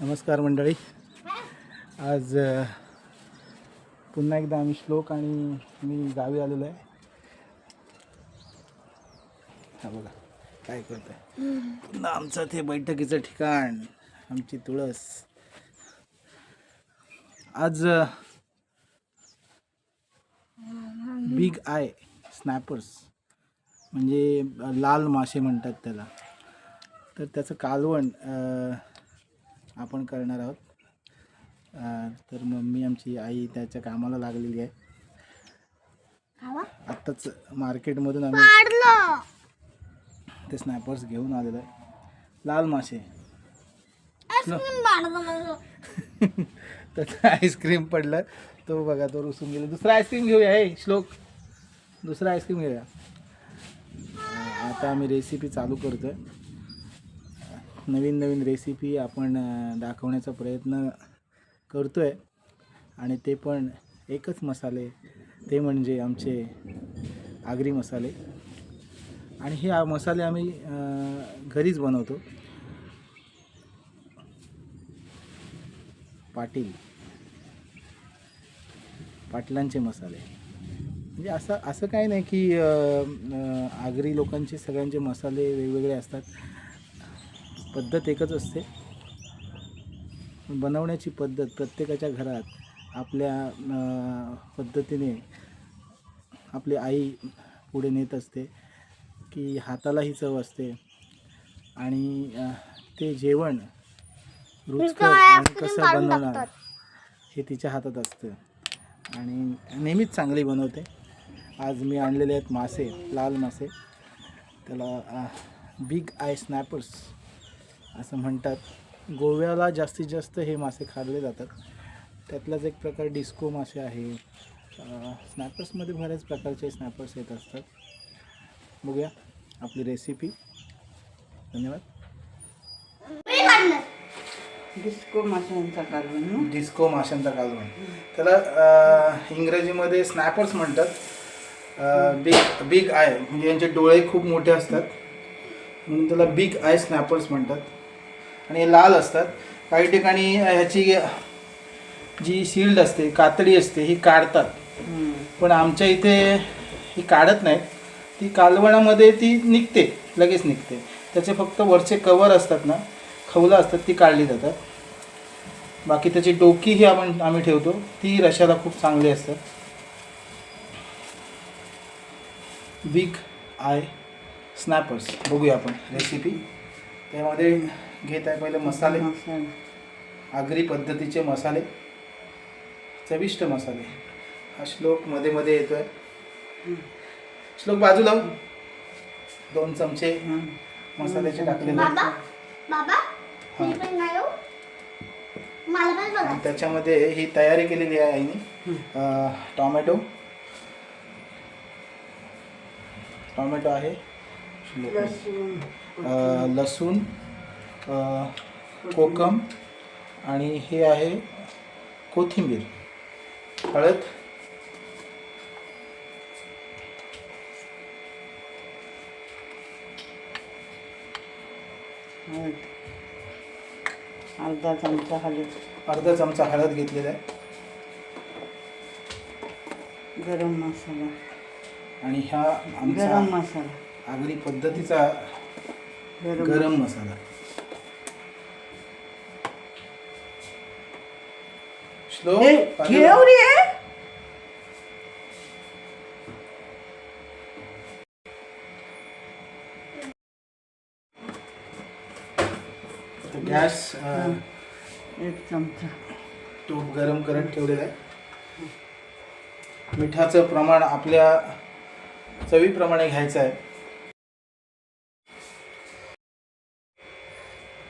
नमस्कार मंडळी. आज पुन्हा एकदा आम्ही श्लोक आणि मी गावी आलेलो आहे. हा बघा काय करत आहे पुन्हा आमचं ते बैठकीचं ठिकाण आमची तुळस. आज बिग आय स्नॅपर्स. म्हणजे लाल मासे म्हणतात त्याला. तर त्याचं कालवण आपण करणार आहोत. तर मम्मी आमची आई त्याच्या कामाला लागलेली आहे. आत्ताच मार्केटमधून आम्ही ते स्नॅपर्स घेऊन आलेलो आहे. लाल मासे. त्याचं आईस्क्रीम पडलं. तो बघा तो रुसून गेला. दुसरा आईस्क्रीम घेऊया हे श्लोक. दुसरा आईस्क्रीम घेऊया. आता आम्ही रेसिपी चालू करतोय. नवीन नवीन रेसिपी आपण दाखवण्याचा प्रयत्न करतो आहे आणि ते पण एकच मसाले ते म्हणजे आमचे आगरी मसाले. आणि हे मसाले आम्ही घरीच बनवतो. पाटील. पाटलांचे मसाले. म्हणजे असं असं काही नाही की आगरी लोकांचे सगळ्यांचे मसाले वेगवेगळे असतात. पद्धत एकच असते. बनवण्याची पद्धत प्रत्येकाच्या घरात आपल्या पद्धतीने आपली आई पुढे नेत असते की हातालाही चव असते आणि ते जेवण रुचकर आणि कसं बनवणार हे तिच्या हातात असतं. आणि नेहमीच चांगली बनवते. आज मी आणलेले आहेत मासे लाल मासे. त्याला बिग आय स्नॅपर्स असं म्हणतात. गोव्याला जास्तीत जास्त हे मासे खाल्ले जातात. त्यातलाच एक प्रकार डिस्को मासे आहे. स्नॅपर्समध्ये बऱ्याच प्रकारचे स्नॅपर्स येत असतात. बघूया आपली रेसिपी धन्यवाद. डिस्को माशांचा कालवण? डिस्को माशांचा कालवण त्याला इंग्रजीमध्ये स्नॅपर्स म्हणतात. बिग बिग आय म्हणजे यांचे डोळे खूप मोठे असतात. म्हणून त्याला बिग आय स्नॅपर्स म्हणतात. आणि हे लाल असतात. काही ठिकाणी ह्याची जी शिल्ड असते कातडी असते ही काढतात. पण आमच्या इथे ही काढत नाहीत. ती कालवणामध्ये ती निघते लगेच निघते. त्याचे फक्त वरचे कवर असतात ना. खवलं असतात ती काढली जातात बाकी त्याची डोकी ही आपण आम्ही ठेवतो ती रशाला खूप चांगली असतात बिग आय स्नॅपर्स बघूया आपण रेसिपी त्यामध्ये घेत आहे पहिले मसाले. आगरी पद्धतीचे मसाले चविष्ट मसाले हा श्लोकमध्ये मध्ये येतोय श्लोक बाजूला हो. दोन चमचे हं. मसाल्याचे टाकलेले बाबा आहेत. बाबा. मी पण नाही येऊ मला पण आणि बघा त्याच्यामध्ये ही तयारी केलेली आहे आईने. अं, टोमॅटो. टोमॅटो आहे. लसूण अं, लसूण अं, कोकम आणि हे आहे कोथिंबीर. हळद. हळद. अर्धा चमचा हळद. अर्धा चमचा हळद घेतलेला आहे. गरम मसाला. आणि हा गरम मसाला. आगरी पद्धतीचा गरम मसाला. बाजूला. ठेव रे तर गॅस एक चमचा. तूप गरम करत ठेवलेलं आहे. मिठाचं प्रमाण आपल्या चवीप्रमाणे घ्यायचं आहे.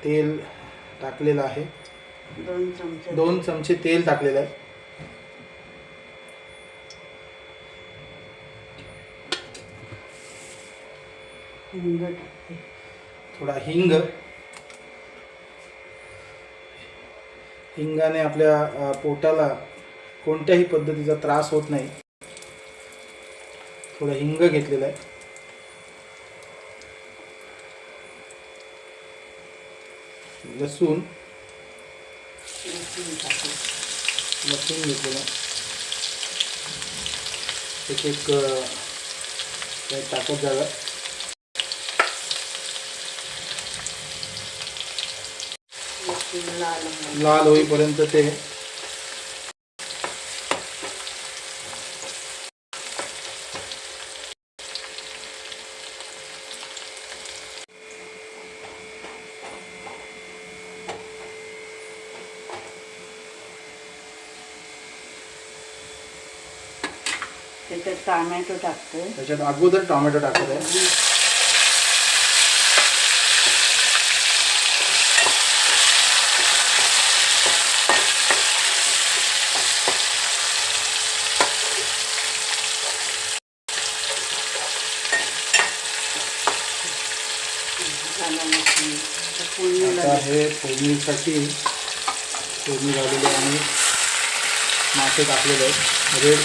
तेल टाकलेलं आहे. दोन चमचे. दोन चमचे तेल टाकलेलं आहे. हिंग थोडा हिंग. हिंगाने आपल्या पोटाला कोणत्याही पद्धतीचा त्रास होत नाही. थोडं हिंग घेतलेलं आहे. लसूण. लसूण घेतलेलं आहे. घेतलेलं एक एक टाकत जागा लसूण लाल होईपर्यंत ते त्याच्यात टोमॅटो टाकते त्याच्यात अगोदर टोमॅटो टाकत आहे झाला लसूण. आता आहे. हे फोडणीसाठी फोडणी लावलेली आहे. आणि मासे टाकलेले आहेत. रेड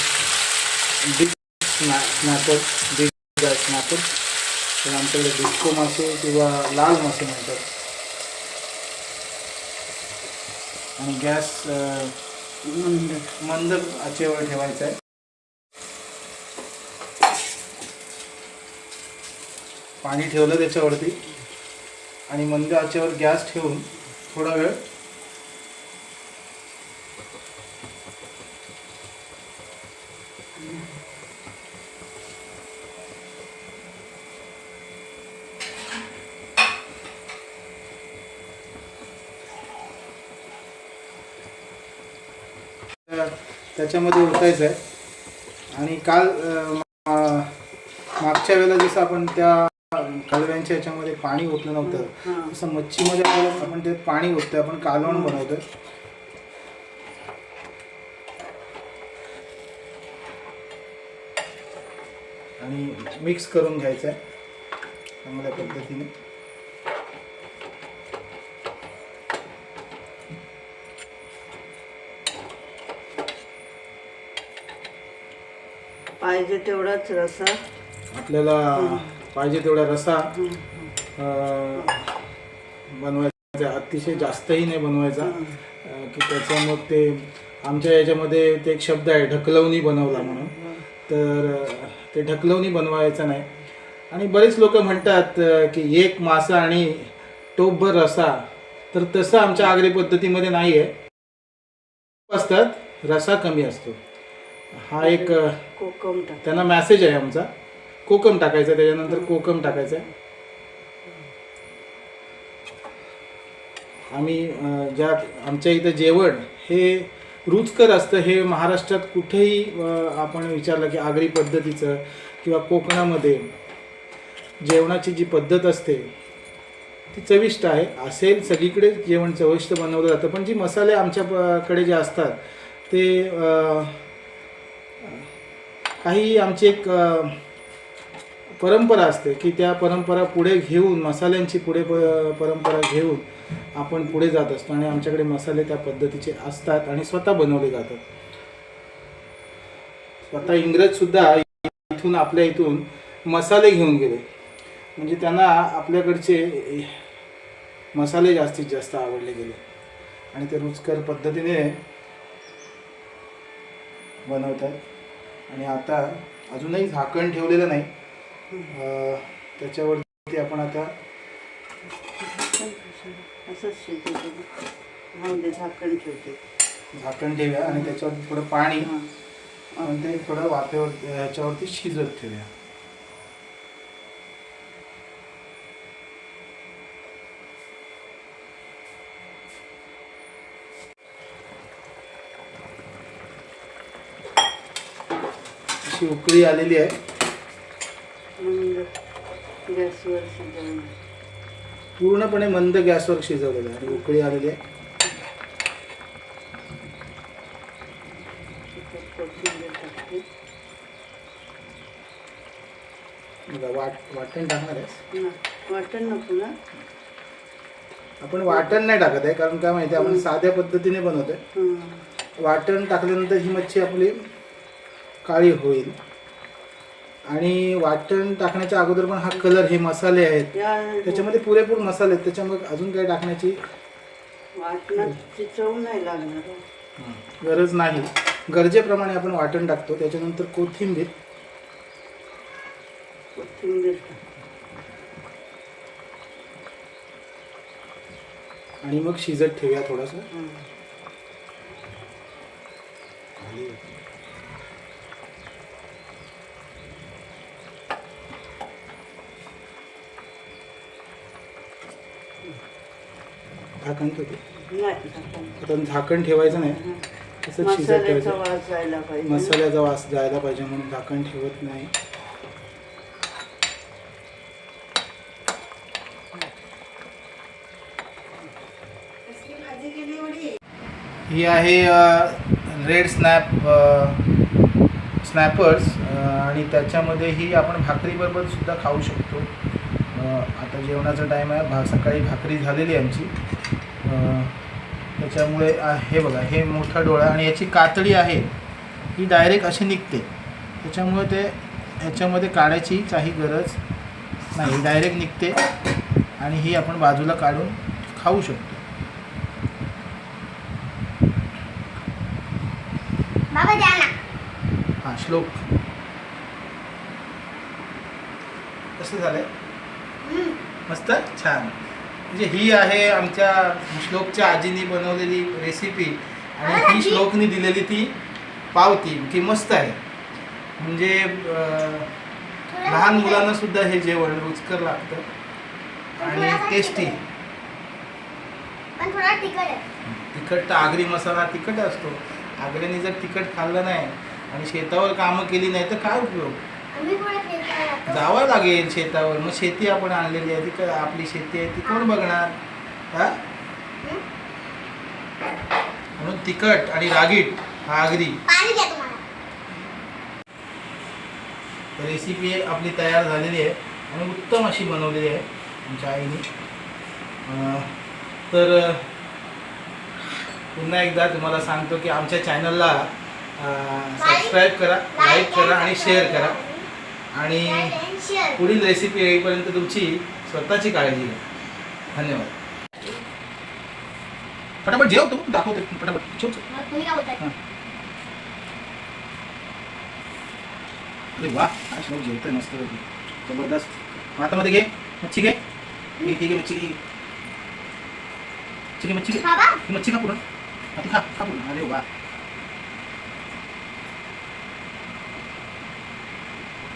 बिग स्नॅ स्नॅपर डीप स्नॅपर तर आमच्याकडे डिस्को मासे किंवा लाल मासे म्हणतात. आणि गॅस मंद मंद आचेवर ठेवायचा आहे. पाणी ठेवलं त्याच्यावरती. आणि मंद आचेवर गॅस ठेवून थोडा वेळ त्याच्यामध्ये ओतायचं आहे आणि काल मागच्या वेळेला जसं आपण त्या कालव्यांच्या याच्यामध्ये पाणी ओतलं नव्हतं. तसं मच्छीमध्ये आपल्याला आपण ते पाणी ओततोय आपण कालवण बनवतोय. आणि मिक्स करून घ्यायचं आहे चांगल्या पद्धतीने. पाहिजे तेवढाच रसा. आपल्याला पाहिजे तेवढा रसा बनवायचा. अतिशय जास्तही नाही बनवायचा. की त्याचं मग ते आमच्या याच्यामध्ये ते एक शब्द आहे ढकलवणी बनवला म्हणून. तर ते ढकलवणी बनवायचं नाही. आणि बरेच लोक म्हणतात की एक मासा आणि टोपभर रसा. तर तसं आमच्या आगरी पद्धतीमध्ये नाही आहे. असतात रसा कमी असतो. हा एक त्यांना मॅसेज आहे आमचा. कोकम टाकायचं त्याच्यानंतर कोकम टाकायचं. आम्ही ज्या आमच्या इथं जेवण हे रुचकर असतं. हे महाराष्ट्रात कुठेही आपण विचारलं की आगरी पद्धतीचं किंवा कोकणामध्ये जेवणाची जी पद्धत असते ती चविष्ट आहे. असेल सगळीकडे जेवण चविष्ट बनवलं जातं. पण जी मसाले आमच्याकडे जे असतात ते काही आमची एक परंपरा असते की त्या परंपरा पुढे घेऊन मसाल्यांची पुढे प परंपरा घेऊन आपण पुढे जात असतो आणि आमच्याकडे मसाले त्या पद्धतीचे असतात आणि स्वतः बनवले जातात. स्वतः इंग्रज सुद्धा इथून आपल्या इथून मसाले घेऊन गेले. म्हणजे त्यांना आपल्याकडचे मसाले जास्तीत जास्त आवडले गेले. आणि ते रुचकर पद्धतीने बनवतात. आणि आता अजूनही झाकण ठेवलेलं नाही. त्याच्यावरती आपण आता असंच झाकण ठेवते. झाकण ठेवूया आणि त्याच्यावरती थोडं पाणी आणि ते थोडं वाफेवर ह्याच्यावरती शिजत ठेवूया. अशी उकळी आलेली आहे. मंद गॅसवर शिजवून. पूर्णपणे मंद गॅसवर शिजवलेलं आहे. आणि उकळी आलेली आहे. त्याच्यात कोथिंबीर टाकते. बघा, वाट वाटण टाकणार आहे ना वाटण नको ना. आपण वाटण नाही टाकत आहे कारण काय माहिती आहे, आपण साध्या पद्धतीने बनवतोय. हां वाटण टाकल्यानंतर ही मच्छी आपली काळी होईल. आणि वाटण टाकण्याच्या अगोदर पण हा कलर हे मसाले आहेत. त्याच्यामध्ये पुरेपूर मसाले आहेत. त्याच्यामुळे अजून काही टाकण्याची. गरज नाही. गरजेप्रमाणे आपण वाटण टाकतो. त्याच्यानंतर कोथिंबीर. आणि मग शिजत ठेवूया थोडंसं. झाकण ठेवते. आता झाकण ठेवायचं नाही. तसंच शिजत मसाल्याचा ठेवायचं. वास जायला पाहिजे. मसाल्याचा वास जायला पाहिजे म्हणून झाकण ठेवत नाही. ही आहे रेड स्नॅप स्नॅपर्स आणि त्याच्यामध्ये ही आपण भाकरीबरोबर सुद्धा खाऊ शकतो. आता जेवणाचा टाईम आहे. भा सकाळी भाकरी झालेली आमची. त्याच्यामुळे हे बघा हे मोठा डोळा आणि याची कातडी आहे ही डायरेक्ट अशी निघते. त्याच्यामुळे ते ह्याच्यामध्ये काढायची काही गरज नाही. डायरेक्ट निघते आणि ही आपण बाजूला काढून खाऊ शकतो. हां श्लोक. कसं हम्म. मस्त छान. म्हणजे ही आहे आमच्या श्लोकच्या आजीनी बनवलेली रेसिपी आणि ही श्लोकनी दिलेली ती पावती की मस्त आहे. म्हणजे लहान. मुलांना सुद्धा हे जेवण रुचकर लागतं आणि टेस्टी तिखट तर आगरी मसाला तिखट असतो. आगऱ्याने जर तिखट खाल्लं नाही आणि शेतावर कामं केली नाही तर काय उपयोग? जावं लागेल शेतावर. मग शेती आपण आणलेली आहे. ती आपली शेती आहे. ती कोण बघणार? हा? म्हणून तिखट आणि रागीट हा आगरी रेसिपी आपली तयार झालेली आहे. आणि उत्तम अशी बनवलेली आहे आमच्या आईने. तर पुन्हा एकदा तुम्हाला सांगतो की आमच्या चॅनलला सबस्क्राईब करा लाईक करा आणि शेअर करा. आणि. पुढील रेसिपी येईपर्यंत तुमची स्वतःची काळजी घ्या. धन्यवाद. फटाफट जेव तू दाखवते फटाफट. अरे वा श्लोक जेवतोय मस्त. जबरदस्त. हातामध्ये घे मच्छी घे. घे घे घे मच्छी घे. मच्छी घे मच्छी घे. मच्छी खा पुरण हा, ती खा खा पुरण अरे वा.